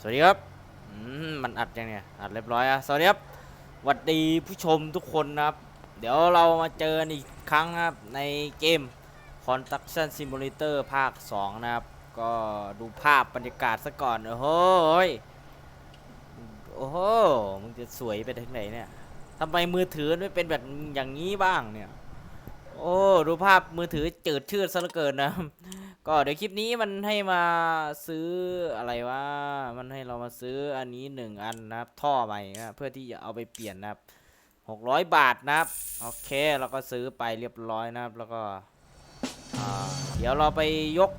สวัสดีครับมันอัดยังเนี่ย อัดเรียบร้อยอะสวัสดีครับสวัสดีผู้ชมทุกคนนะครับ เดี๋ยวเรามาเจอกันอีกครั้งครับในเกม Construction Simulator ภาค 2 นะครับ ก็ดูภาพบรรยากาศซะก่อน โอ้โหยโอ้โหมึงจะสวยไปถึงไหนเนี่ยทำไมมือถือไม่เป็นแบบอย่างนี้บ้างเนี่ย โอ้ ดูภาพมือถือจืดชืดซะเหลือเกินนะ ก็เดี๋ยวคลิปนี้มันให้มาซื้ออะไรวะมันให้เรามาซื้ออันนี้หนึ่งอันนะครับ ท่อใหม่นะเพื่อที่จะเอาไปเปลี่ยนนะครับหกร้อยบาทนะครับ โอเคเราก็ซื้อไปเรียบร้อยนะครับ แล้วก็เดี๋ยวเราไปยก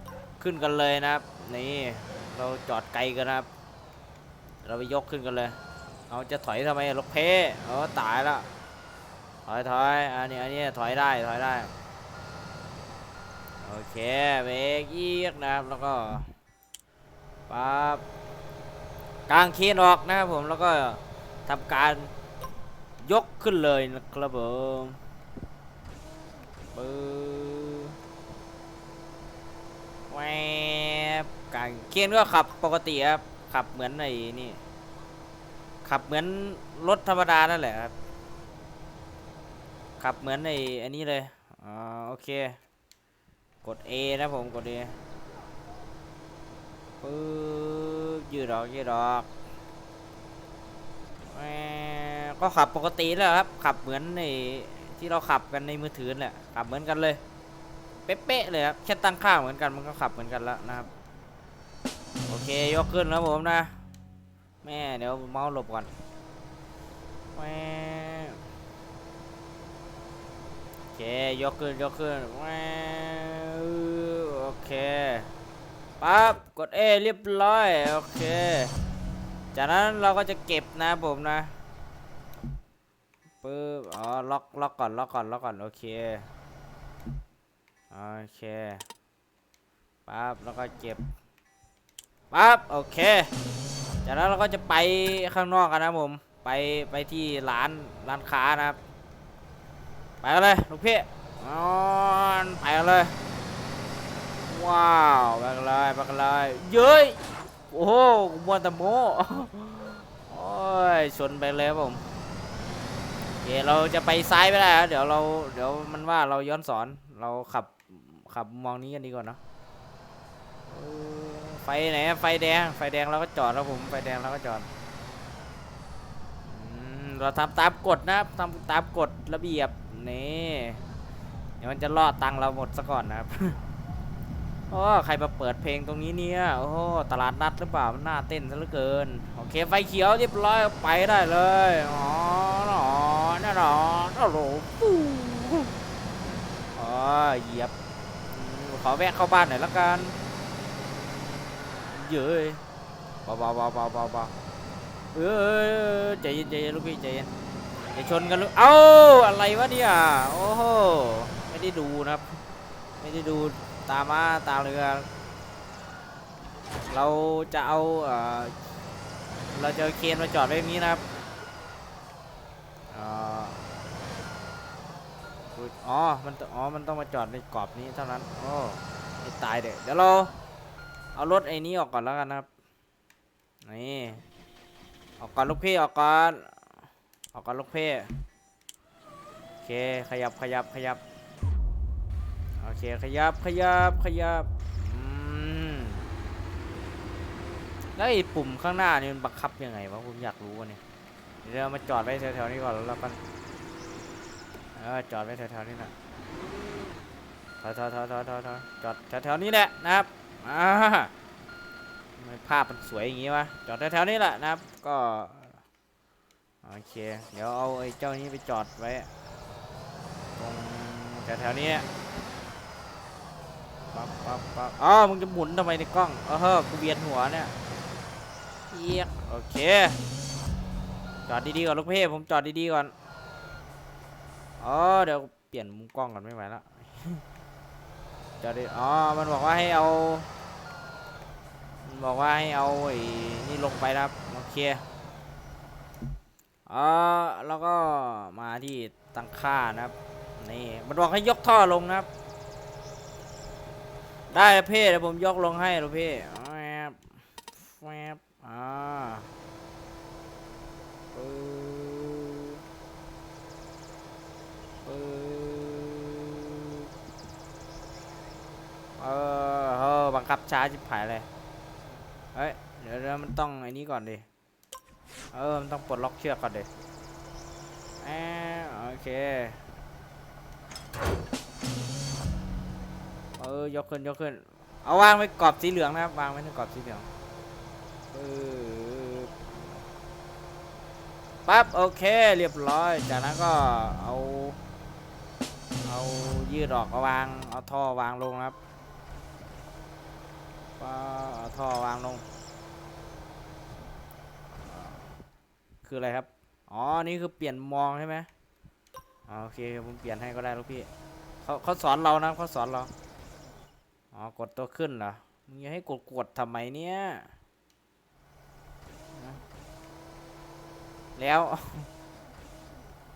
ขึ้นกันเลยนะครับ นี่เราจอดไกลกันนะครับ เราไปยกขึ้นกันเลย เอาจะถอยทำไมรถเพเออตายแล้วถอยถอยอันนี้อันนี้ถอยได้ถอยได้ โอเคเบรกเอียกนะครับแล้วก็ปั๊บกางเคนออกนะครับผมแล้วก็ทำการยกขึ้นเลยนะครับผมปึ๊บแวบกางเคนก็ขับปกติครับขับเหมือนไอ้นี่ขับเหมือนรถธรรมดานั่นแหละครับขับเหมือนไอ้อันนี้เลยอ่าโอเค กด A นะผมกด A ปึ๊บยืดออกยืดออกแม่ก็ขับปกติแล้วครับ ขับเหมือนในที่เราขับกันในมือถือแหละขับเหมือนกันเลย เป๊ะๆเลยครับแค่ตั้งค่าเหมือนกันมันก็ขับเหมือนกันแล้วนะครับโอเคยกขึ้นแล้วผมนะ แม่เดี๋ยวเมาส์หลบก่อนแม่โอเคยกขึ้นยกขึ้นแม่ เคปั๊บกด A เรียบร้อยโอเค จากนั้นเราก็จะเก็บนะผมนะปึ๊บอ๋อล็อกล็อกก่อนล็อกก่อนล็อกก่อนโอเคโอเคปั๊บแล้วก็เก็บปั๊บโอเค จากนั้นเราก็จะไปข้างนอกกันนะผมไปไปที่ร้านร้านค้านะครับ ไปเลยลูกพี่อ๋อไปเลย ว้าวไปกันเลยไปกันเลยเย้ยโอ้โหมัวแต่โมโอ้ยชนไปเลยครับผมโอเคเราจะไปซ้ายไม่ได้ครับเดี๋ยวเราเดี๋ยวมันว่าเราย้อนสอนเราขับขับมองนี้กันดีกว่าเนอะไฟไหนไฟแดงไฟแดงเราก็จอดแล้วผมไฟแดงเราก็จอดเราทำตามกฎนะครับทำตามกฎระเบียบนี่เดี๋ยวมันจะล่อตังเราหมดซะก่อนนะครับ อ้ใครมาเปิดเพลงตรงนี้เนี่ย โอ้โหตลาดนัดหรือเปล่า มันน่าเต้นซะเหลือเกิน โอเค ไฟเขียวเรียบร้อยไปได้เลย อ๋อหนอน่าหนอน่าโหปูอ๋อเหยียบ ขอแวะเข้าบ้านหน่อยละกัน เย้ยเบาเบาเบาเบาเบาเบาเอ้ยใจเย็นใจเย็นลูกพี่ใจเย็นอย่าชนกันลูก เอ้า อะไรวะเนี่ย โอ้โห ไม่ได้ดูนะครับ ไม่ได้ดู ตามาตาเรือ เราจะเอาเออเราจะเคนมาจอดไว้นี้นะครับอ๋อ มันต้องอ๋อ มันต้องมาจอดในกรอบนี้เท่านั้น โอ้ไม่ตายเด็กเดี๋ยวเราเอารถไอ้นี้ออกก่อนแล้วกันนะครับ นี่ ออกก่อนลูกพี่ออกก่อน ออกก่อนลูกพี่ โอเค ขยับขยับขยับ โอเคขยับขยับขยับอืมแล้วไอ้ปุ่มข้างหน้านี่มันบังคับยังไงวะผมอยากรู้วะเนี่ยเดี๋ยวมาจอดไว้แถวๆนี้ก่อนแล้วกันเออจอดไว้แถวๆนี้นะถอยถอยถอยถอยถอยถอยจอดแถวๆนี้แหละนะครับอ่าไมภาพมันสวยอย่างงี้วะจอดแถวๆนี้แหละนะครับ ก็โอเค เดี๋ยวเอาไอ้เจ้านี้ไปจอดไว้ตรงแถวๆนี้ ปั๊บปั๊บปั๊บอ๋อมึงจะหมุนทำไมในกล้องเออเฮ้อกูเวียนหัวเนี่ยเอียกโอเค จอดดีๆก่อนลูกพี่ผมจอดดีๆก่อนอ๋อเดี๋ยวเปลี่ยนมุมกล้องก่อนไม่ไหวแล้วจอดดีอ๋อมันบอกว่าให้เอามันบอกว่าให้เอาไอ้นี่ลงไปนะครับโอเคอ๋อแล้วก็มาที่ตั้งค่านะครับนี่มันบอกให้ยกท่อลงนะครับ ได้ครับพี่เดี๋ยวผมยกลงให้ลูกพี่แอบอ่าปึ๊บปึ๊บเออเออบังคับช้าจิบหายเลย เฮ้ย เดี๋ยวเดี๋ยวมันต้องไอ้นี้ก่อนดิ เออ มันต้องปลดล็อกเชือกก่อนดิแอบโอเค ยกขึ้นยกขึ้น เอาวางไว้กรอบสีเหลืองนะครับ วางไว้ในกรอบสีเหลืองปั๊บโอเคเรียบร้อย จากนั้นก็เอา เอายืดออกเอาวาง เอาท่อวางลงครับปเอาท่อวางลง คืออะไรครับ อ๋อ นี่คือเปลี่ยนมองใช่ไหมอ๋อโอเคผมเปลี่ยนให้ก็ได้ลูกพี่เขาเขาสอนเรานะเขาสอนเรา อ๋อ กดตัวขึ้นเหรอ มึงจะให้กดกดทำไมเนี่ย แล้ว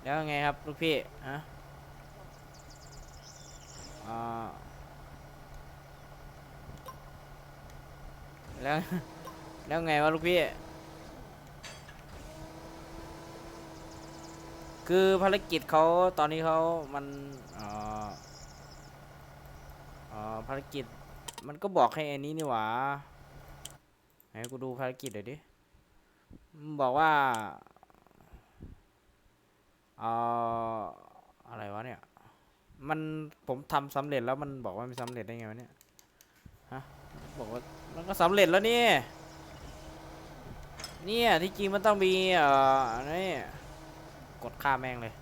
แล้วไงครับลูกพี่ ฮะอ่าแล้ว แล้วไงวะลูกพี่ คือภารกิจเขาตอนนี้เขามันอ่อ อ่อภารกิจมันก็บอกให้อันนี้นี่หว่าให้กูดูภารกิจหน่อยดิมันบอกว่าเอ่ออะไรวะเนี่ย มันผมทำสำเร็จแล้วมันบอกว่าไม่สำเร็จได้ไงวะเนี่ยฮะบอกว่ามันก็สำเร็จแล้วนี่เนี่ยที่จริงมันต้องมีเอ่อนี่กดค่าแม่งเลย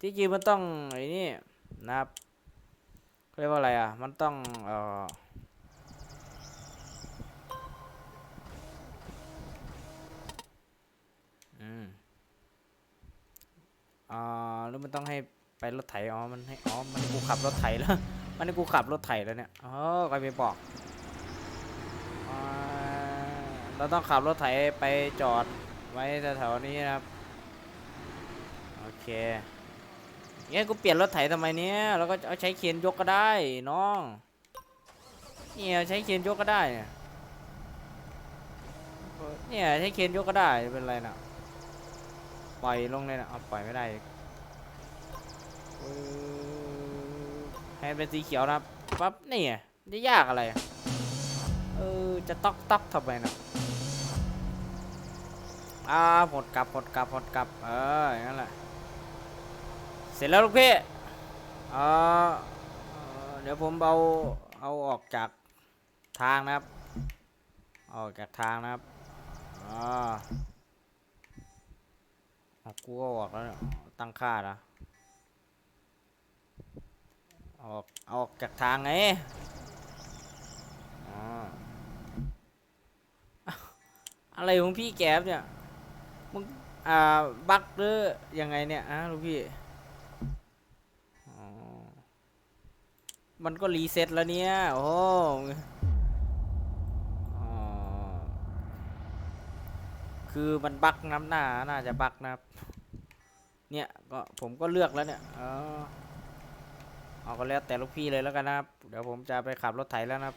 ที่จริงมันต้องไอ้นี่นะครับ เรียกว่าอะไรอะ มันต้องเอ่ออืมอ่าแล้วมันต้องให้ไปรถไถอ๋อ มันให้ อ๋อ มันให้กูขับรถไถแล้ว มันให้กูขับรถไถแล้วเนี่ย อ๋อใครไปบอกอ่าเราต้องขับรถไถไปจอดไว้แถวๆนี้นะครับ โอเค เงั้นกูเปลี่ยนรถไถทำไมเนี้ยเราก็เอาใช้เคนยกก็ได้น้องเนี่ยใช้เคนยกก็ได้เนี่ยใช้เคนยกก็ได้เป็นไรน่ะปล่อยลงเลยนะเอาปล่อยไม่ได้ให้เป็นสีเขียวนะปั๊บนี่จะยากอะไรเออจะต๊อกต๊อกทำไมน่ะอ่าหดกลับหดกลับหดกลับเอออย่างนั้นแหละ ร็จแล้วลูกพี่เอ่อเดี๋ยวผมเอาเอาออกจากทางนะครับ ออกจากทางนะครับอ่าเอกูก็ออกแล้วตั้งค่านะออกออกจากทางไงอ๋ออะไรของพี่แก๊บเนี่ยมึงอ่าบักหรือยังไงเนี่ยอะลูกพี่ อ๋อ มันก็รีเซ็ตแล้วเนี่ย โอ้อคือมันบักน้ำหน้า น่าจะบักนะครับ เนี่ยก็ผมก็เลือกแล้วเนี่ย เออเอาก็แล้วแต่ลูกพี่เลยแล้วกันนะครับ เดี๋ยวผมจะไปขับรถไถแล้วนะครับ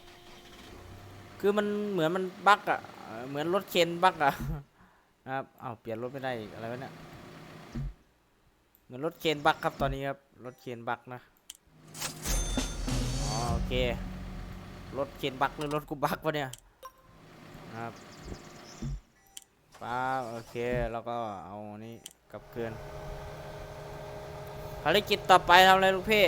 คือมันเหมือนมันบักอะเออเหมือนรถเคนบักอะนะครับเอาเปลี่ยนรถไม่ได้อะไรวะเนี่ย เหมือนรถเคนบักครับตอนนี้ครับ รถเคนบักนะ เค รถเคนบักหรือรถกูบักวะเนี่ยครับป้าโอเค แล้วก็เอาอันนี้กับเกลือนภารกิจต่อไปทำอะไรลูกพี่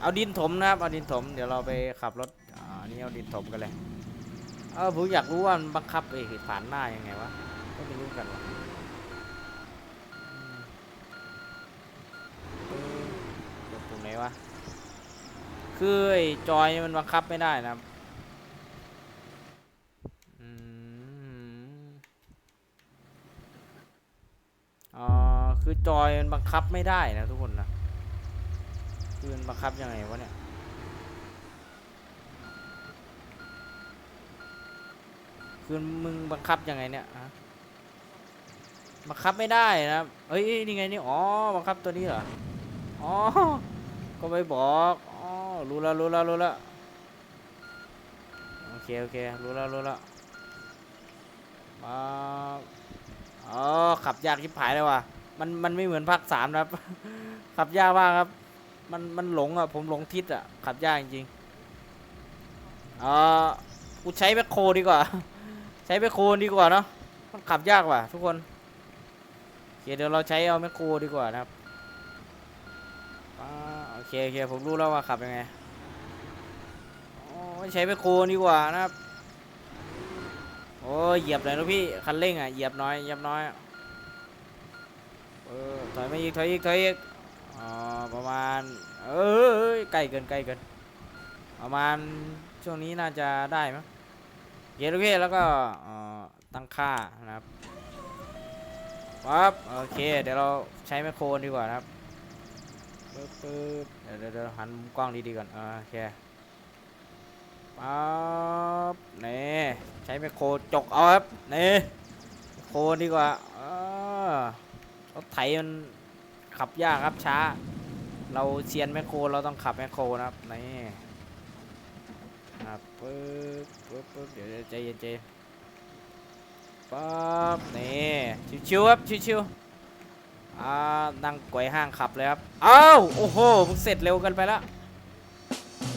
เอาดินถมนะครับ เอาดินถม เดี๋ยวเราไปขับรถอ่าอันนี้เอาดินถมกันเลย เออผมอยากรู้ว่ามันบังคับไอ้ผ่านหน้ายังไงวะ ก็ไม่รู้กันวะอืมเออกดปุ่มไหนวะ คือไอ้จอยมันบังคับไม่ได้นะครับอืมอ่าคือจอยมันบังคับไม่ได้นะทุกคนนะคือมันบังคับยังไงวะเนี่ยคือมึงบังคับยังไงเนี่ยฮะบังคับไม่ได้นะเอ้ยนี่ไงนี่ อ๋อ บังคับตัวนี้เหรอ อ๋อ ก็ไม่บอก รู้แล้วรู้แล้วรู้แล้วโอเคโอเครู้แล้วรู้แล้วมาอ๋อขับยากชิบหายเลยว่ะมันมันไม่เหมือนภาคสามนะครับ ขับยากมากครับ มันมันหลงอะผมหลงทิศอะขับยากจริงเออกูใช้แมคโครดีกว่า ใช้แมคโครดีกว่าเนาะมันขับยากว่ะทุกคนเดี๋ยวเราใช้เอาแมคโครดีกว่านะครับ เคโอเคผมรู้แล้วว่าขับยังไงอ้ยใช้แมคโครดีกว่านะครับ โอ้ยเหยียบเลยนะพี่ คันเร่งอะ เหยียบน้อย เหยียบน้อย เออ ถอยมาอีก ถอยอีก ถอยอีก อ๋อ ประมาณ เออเอ้ใกล้เกิน ใกล้เกิน ประมาณช่วงนี้น่าจะได้มั้งเกียร์โอเคแล้วก็ตั้งค่านะครับปั๊บ โอเค เดี๋ยวเราใช้แมคโครดีกว่านะครับ ปึ๊บปึ๊บเดี๋ยวเดี๋ยวหันมุมกล้องดีๆก่อนโอเคปั๊บนี่ใช้ไมคโครจกเอาครับนี่โคดีกว่าเออรถไถมันขับยากครับช้า เราเซียนแมคโครเราต้องขับแมคโครนะครับนี่ครับปึ๊บปึ๊บปึ๊บเดี๋ยวใจเย็นใจปั๊บนี่ชิวๆครับชิวๆ อ่านั่งก๋วยห้างขับเลยครับอ้าวโอ้โหมึงเสร็จเร็วกันไปแล้ว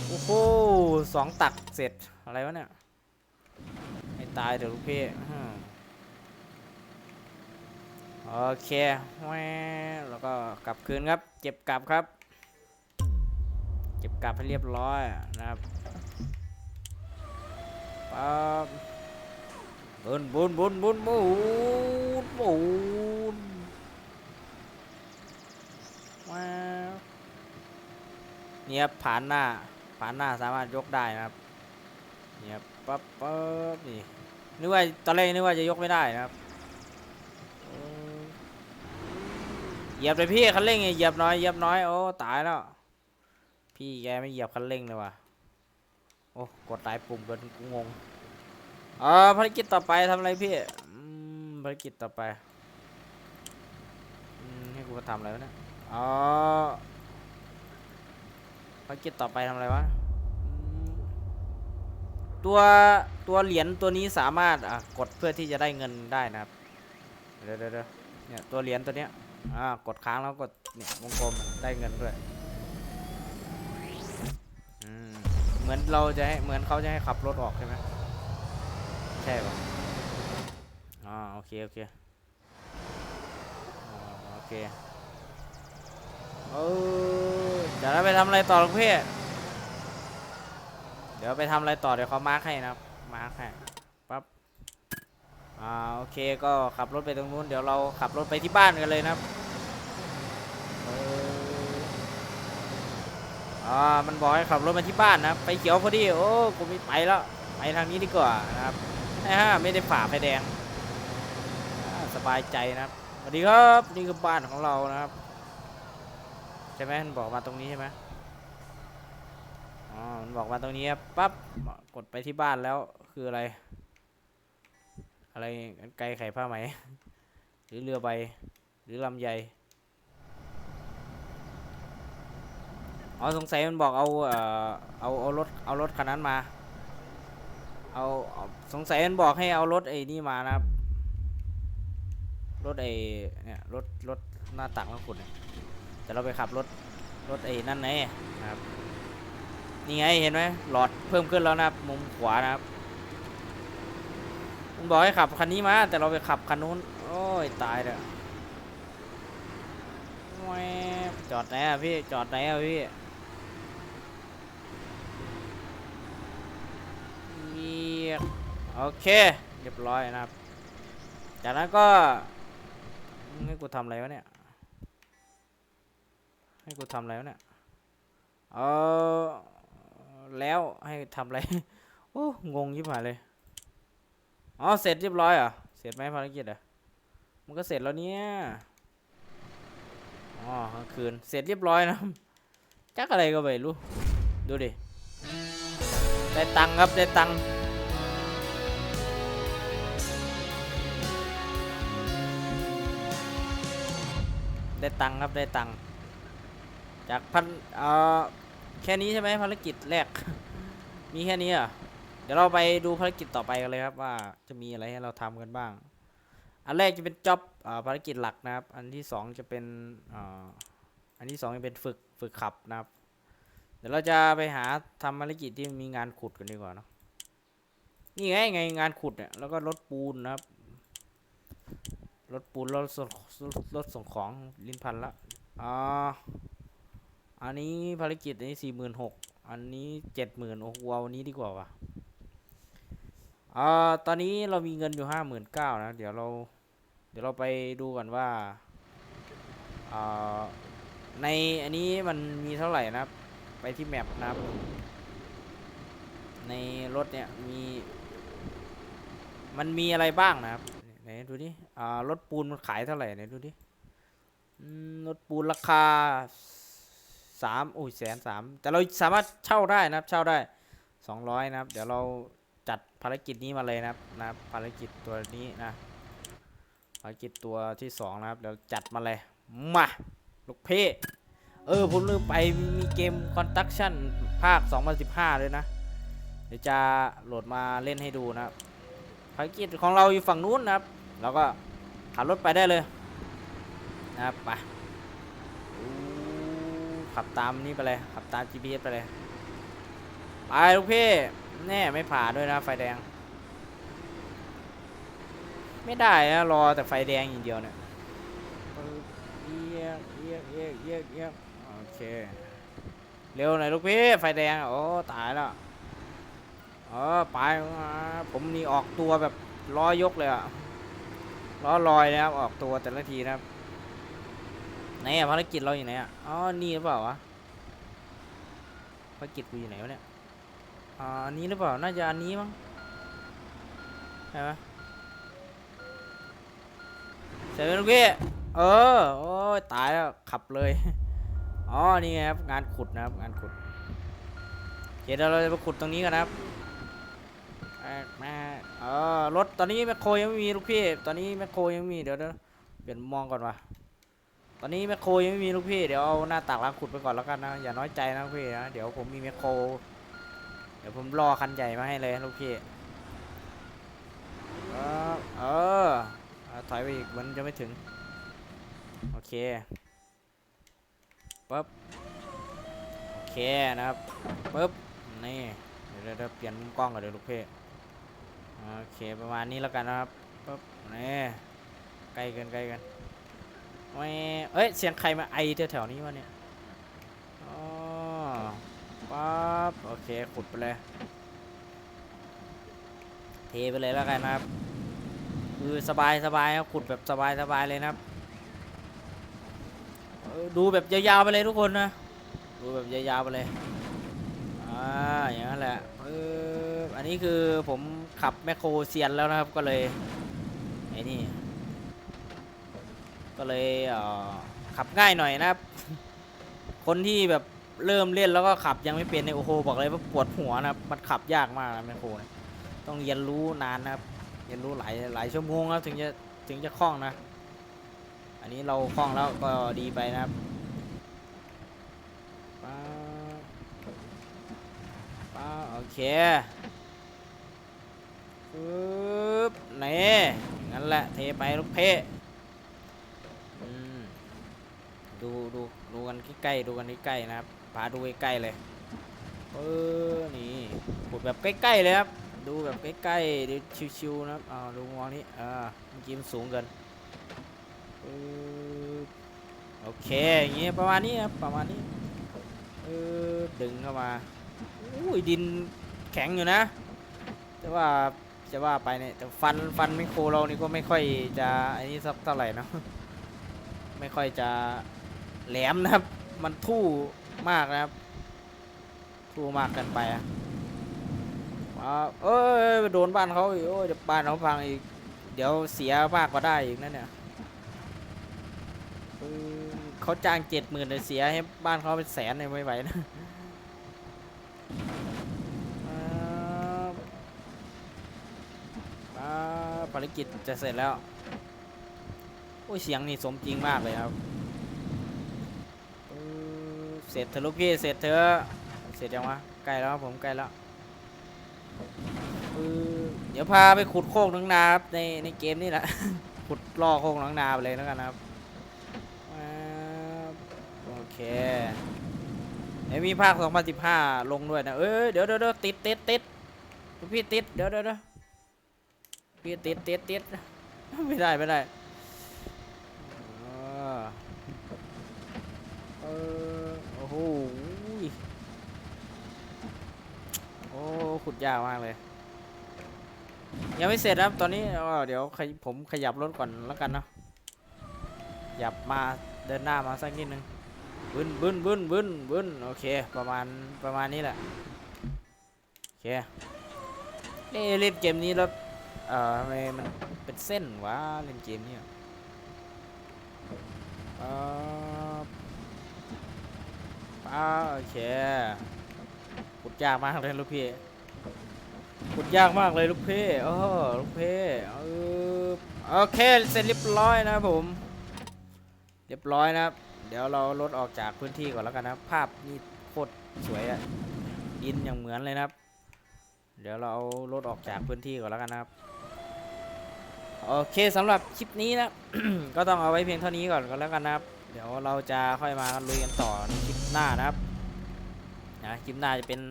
โอ้โหสองตักเสร็จอะไรวะเนี่ยไม่ตายเดี๋ยวลูกพี่โอเคแหวแล้วก็กลับคืนครับ เก็บกลับครับ เก็บกลับให้เรียบร้อยนะครับปั๊บบุนบุนบุนบุนบุนบุน เนี่ยครับผ่านหน้าฝานหน้าสามารถยกได้นะครับเนี่ยปั๊บปั๊บนี่นึกว่าตอนแรกนึกว่าจะยกไม่ได้นะครับเหยียบเลยพี่คันเร่งไงเหยียบน้อยเหยียบน้อยโอ้ตายแล้วพี่แกไม่เหยียบคันเร่งเลยว่ะโอ้กดหลายปุ่มเกินกูงงเออภารกิจต่อไปทำอะไรพี่ภารกิจต่อไปอให้กูมาทำอะไรวะเนี่ย อ๋อภารกิจต่อไปทำอะไรวะ ตัวตัวเหรียญตัวนี้สามารถอะกดเพื่อที่จะได้เงินได้นะครับ เดี๋ยวเดี๋ยวเนี่ยตัวเหรียญตัวเนี้ย อ่ากดค้างแล้วกดเนี่ยวงกลมได้เงินด้วยเหมือนเราจะให้เหมือนเขาจะให้ขับรถออกใช่ไหมใช่ปะอ่าโอเคโอเคโอเค เออเดี๋ยวเราไปทำอะไรต่อลูกพี่เดี๋ยวไปทำอะไรต่อเดี๋ยวเขามาร์คให้นะครับมาร์คให้ปั๊บอ่าโอเคก็ขับรถไปตรงนู้นเดี๋ยวเราขับรถไปที่บ้านกันเลยนะครับเอออ่ามันบอกให้ขับรถมาที่บ้านนะไปเขียวพอดีโอ้กูไม่ไปแล้วไปทางนี้ดีกว่านะครับนะฮะไม่ได้ฝ่าไฟแดงสบายใจนะครับสวัสดีครับนี่คือบ้านของเรานะครับ ใช่ไหมมันบอกมาตรงนี้ใช่ไหมอ๋อมันบอกมาตรงนี้ครับปั๊บกดไปที่บ้านแล้วคืออะไร อะไรไกลไข่ผ้าไหม หรือเรือใบ หรือลำไยอ๋อสงสัยมันบอกเอาเอ่อเอาเอารถเอารถคันนั้นมาเอาสงสัยมันบอกให้เอารถไอ้นี่มานะครับ รถไอ้เนี่ยรถรถหน้าตักแล้วคุณเนี่ย แต่เราไปขับรถรถไอ้นั่นไงนะครับนี่ไงเห็นไหมหลอดเพิ่มขึ้นแล้วนะครับมุมขวานะครับมันบอกให้ขับคันนี้มาแต่เราไปขับคันนู้นโอ้ยตายเลยแหวบจอดไหนอะพี่จอดไหนอะพี่เยียบโอเคเรียบร้อยนะครับ จากนั้นก็ให้กูทำอะไรวะเนี่ย ให้กูทำอะไรวะเนี่ย เออ แล้วให้ทำอะไร โอ้ งงยิบหายเลย อ๋อ เสร็จเรียบร้อยเหรอะเสร็จไหมภารกิจอะ มันก็เสร็จแล้วเนี่ย อ๋อกลางคืน เสร็จเรียบร้อยนะ จักอะไรก็ไม่รู้ ดูดิ ได้ตังค์ครับ ได้ตังค์ได้ตังค์ครับ ได้ตังค์ จากพันเอ่อแค่นี้ใช่ไหมภารกิจแรก มีแค่นี้เหรอะเดี๋ยวเราไปดูภารกิจต่อไปกันเลยครับว่าจะมีอะไรให้เราทำกันบ้าง อันแรกจะเป็นจ็อบภารกิจหลักนะครับ อันที่สองจะเป็นอ่าอันที่สองจะเป็นฝึกฝึกขับนะครับ เดี๋ยวเราจะไปหาทำภารกิจที่มีงานขุดกันดีกว่าเนาะนี่ไงไงงานขุดเนี่ยแล้วก็รถปูนนะครับรถปูนรถส่งรถส่งของลิ้นพันละอ่า อันนี้ภารกิจอันนี้สี่หมื่นหกอันนี้เจ็ดหมื่นโอ้โหเอาอันนี้ดีกว่าว่ะอ่าตอนนี้เรามีเงินอยู่ห้าหมื่นเก้านะ เดี๋ยวเรา เดี๋ยวเราไปดูกันว่าอ่าในอันนี้มันมีเท่าไหร่นะครับ ไปที่แมปนะครับ ในรถเนี่ยมี มันมีอะไรบ้างนะครับไหนดูดิอ่ารถปูนมันขายเท่าไหร่ไหนดูดิรถปูนราคา สามอุ้ยแสนสามแต่เราสามารถเช่าได้นะครับ เช่าได้สองร้อยนะครับ เดี๋ยวเราจัดภารกิจนี้มาเลยนะครับนะครับภารกิจตัวนี้นะ ภารกิจตัวที่สองนะครับ เดี๋ยวจัดมาเลย มาลูกเพ่เออผมลืมไปมีเกม Construction ภาค 2015 เลยนะ เดี๋ยวจะโหลดมาเล่นให้ดูนะครับภารกิจของเราอยู่ฝั่งนู้นนะครับ เราก็ขับรถไปได้เลยนะครับไป ขับตามนี่ไปเลย ขับตาม GPS ไปเลย ไปลูกพี่ แน่ไม่ผ่าด้วยนะไฟแดง ไม่ได้นะรอแต่ไฟแดงอย่างเดียวเนี่ยเอียงเอียงเอียงเอียงเอียงโอเค เร็วหน่อยลูกพี่ ไฟแดง โอ้ ตายแล้วเออไปผมนี่ออกตัวแบบล้อยกเลยอะล้อลอยนะครับ ออกตัวแต่ละทีนะครับ ไหนอะภารกิจเราอยู่ไหนอะอ๋อ นี่หรือเปล่าวะ ภารกิจกูอยู่ไหนวะเนี่ย อ่าอันนี้หรือเปล่า น่าจะอันนี้มั้งใช่ไหมเสร็จแล้วลูกพี่เออ โอ้ยตายแล้วขับเลย อ๋อ นี่ไงครับ งานขุดนะครับ งานขุดเดี๋ยวเราจะไปขุดตรงนี้กันนะครับแม่แม่เออรถตอนนี้แมคโครยังไม่มีลูกพี่ ตอนนี้แมคโครยังไม่มี เดี๋ยวเดี๋ยวเปลี่ยนมองก่อนว่ะ อนนี้แมคโครยังไม่มีลูกพี่ เดี๋ยวเอาหน้าตักล้างขุดไปก่อนแล้วกันนะ อย่าน้อยใจนะพี่นะ เดี๋ยวผมมีแมคโคร เดี๋ยวผมรอคันใหญ่มาให้เลยลูกพี่ เออเออเอาถอยไปอีกมันจะไม่ถึง โอเคปึ๊บโอเคนะครับปึ๊บนี่เดี๋ยวเดี๋ยวเปลี่ยนมุมกล้องก่อนเดี๋ยวลูกเพ่โอเคประมาณนี้แล้วกันนะครับปั๊บนี่ใกล้เกันใกล้กัน เอ้ย เสียงใครมาไอแถวๆนี้วะเนี่ยอ๋อปั๊บ โอเค ขุดไปเลย เทไปเลยแล้วกันนะครับ คือสบายสบายครับ ขุดแบบสบายสบายเลยนะครับ ดูแบบยาวๆไปเลยทุกคนนะ ดูแบบยาวๆไปเลย อ่า อย่างนั้นแหละปึ๊บอันนี้คือผมขับแมคโครเซียนแล้วนะครับ ก็เลยไอ้นี่ ก็เลยขับง่ายหน่อยนะครับ คนที่แบบเริ่มเล่นแล้วก็ขับยังไม่เป็นเนี่ยโอ้โหบอกเลยว่าปวดหัวนะครับมันขับยากมากนะแมคโครเนี่ยต้องเรียนรู้นานนะครับเรียนรู้หลายหลายชั่วโมงครับถึงจะถึงจะคล่องนะ อันนี้เราคล่องแล้วก็ดีไปนะครับป๊าป้าโอเคปึ๊บนี่งั้นแหละเทไปลูกเพะอืม ดูดูดูกันใกล้ๆดูกันใกล้ๆนะครับพาดูใกล้ๆเลยเออนี่ขุดแบบใกล้ๆเลยครับดูแบบใกล้ๆดูชิวๆนะครับอ่าดูมองนี้อ่าเมื่อกี้มันสูงเกินโอเคอย่างเงี้ยประมาณนี้ครับประมาณนี้เออดึงเข้ามาอุ้ยดินแข็งอยู่นะ แต่ว่าจะว่าไปเนี่ยแต่ฟันฟันไมโครเรานี่ก็ไม่ค่อยจะไอ้นี่สักเท่าไหร่นะไม่ค่อยจะ แหลมนะครับ มันทู่มากนะครับ ทู่มากเกินไปอะว้าวเอ้ยโดนบ้านเขาอีกโอ้ยเดี๋ยวบ้านเขาพังอีก เดี๋ยวเสียมากกว่าได้อีกนั่นเนี่ยเขาจ้างเจ็ดหมื่นแต่เสียให้บ้านเขาเป็นแสนเนี่ยไม่ไหวนะครับอ่าภารกิจจะเสร็จแล้ว โอ้ยเสียงนี่สมจริงมากเลยครับ สร็จเถอะลูกพี่เสร็จเถอะเสร็จยังวะใกล้แล้วผมใกล้แล้วเดี๋ยวพาไปขุดโคกหนังนาครับในในเกมนี่แหละ ขุดล่อโคกหนังนาไปเลยแล้วกันนะครับโอเคเดี๋ยวมีภาค 2015 ลงด้วยนะเอ้ยเดี๋ยวเดี๋ยวติดติดติดพี่ติดเดี๋ยวเดี๋ยวพี่ติดติดติดไม่ได้ไม่ได้อ่าเออโอ้โหโอ้ขุ ดยากมากเลย ยังไม่เสร็จครับตอนนี้เเดี๋ยวผมขยับรถก่อนแล้วกันเนาะขยับมาเดินหน้ามาสักนิดนึงบึ้นบึ้นบึ้นบึ้นบึ้นโอเค ประมาณประมาณนี้แหละโอเคเอ๊ะเล่นเกมนี้แล้วเอ่อทำไมมันเป็นเส้นวะเล่นเกมนี้อ่อป้าโอเคขุดยากมากเลยลูกพี่ ขุดยากมากเลยลูกเพ่โอ้ลูกเพ่ออโอเคเสร็จเรียบร้อยนะผม เรียบร้อยนะครับ เดี๋ยวเราลดออกจากพื้นที่ก่อนแล้วกันนะภาพนี่โคตรสวยอะดินอย่างเหมือนเลยนะครับ เดี๋ยวเราเอารถออกจากพื้นที่ก่อนแล้วกันนะครับโอเคสำหรับคลิปนี้นะ ก็ต้องเอาไว้เพียงเท่านี้ก่อนก็แล้วกันนะครับ เดี๋ยวเราจะค่อยมาลุยกันต่อในคลิปหน้านะครับนะคลิปหน้าจะเป็น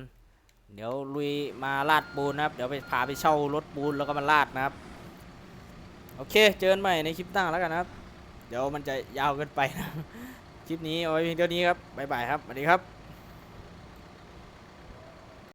เดี๋ยวลุยมาลาดปูนนะครับ เดี๋ยวไปพาไปเช่ารถปูนแล้วก็มาลาดนะครับ โอเค เจอกันใหม่ในคลิปหน้าแล้วกันนะครับ เดี๋ยวมันจะยาวเกินไปนะ คลิปนี้เอาไว้เพียงเท่านี้ครับ บ๊ายบายครับ สวัสดีครับ